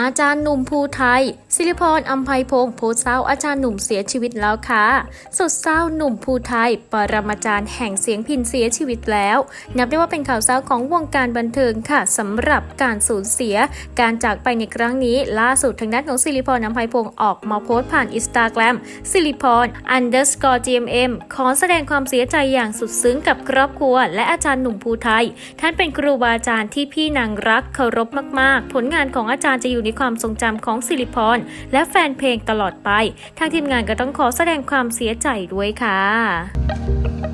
อาจารย์หนุ่มภูไทยศิริพรอัมภัยพงศ์โพสเศร้าอาจารย์หนุ่มเสียชีวิตแล้วค่ะ สุดเศร้าหนุ่มภูไทย ปรมาจารย์แห่งเสียงพินเสียชีวิตแล้ว นับได้ว่าเป็นข่าวเศร้าของวงการบันเทิงค่ะสำหรับการสูญเสีย การจากไปในครั้งนี้ ล่าสุดทางด้านของศิริพรอัมภัยพงศ์ออกมาโพสต์ผ่านอินสตาแกรมศิริพร underscore gmm ขอแสดงความเสียใจอย่างสุดซึ้งกับครอบครัว และอาจารย์หนุ่มภูไทย ท่านเป็นครูบาอาจารย์ที่พี่นางรักเคารพมาก ๆ ผลงานของอาจารย์จะอยู่ในความทรงจำของสิริพรและแฟนเพลงตลอดไป ทางทีมงานก็ต้องขอแสดงความเสียใจด้วยค่ะ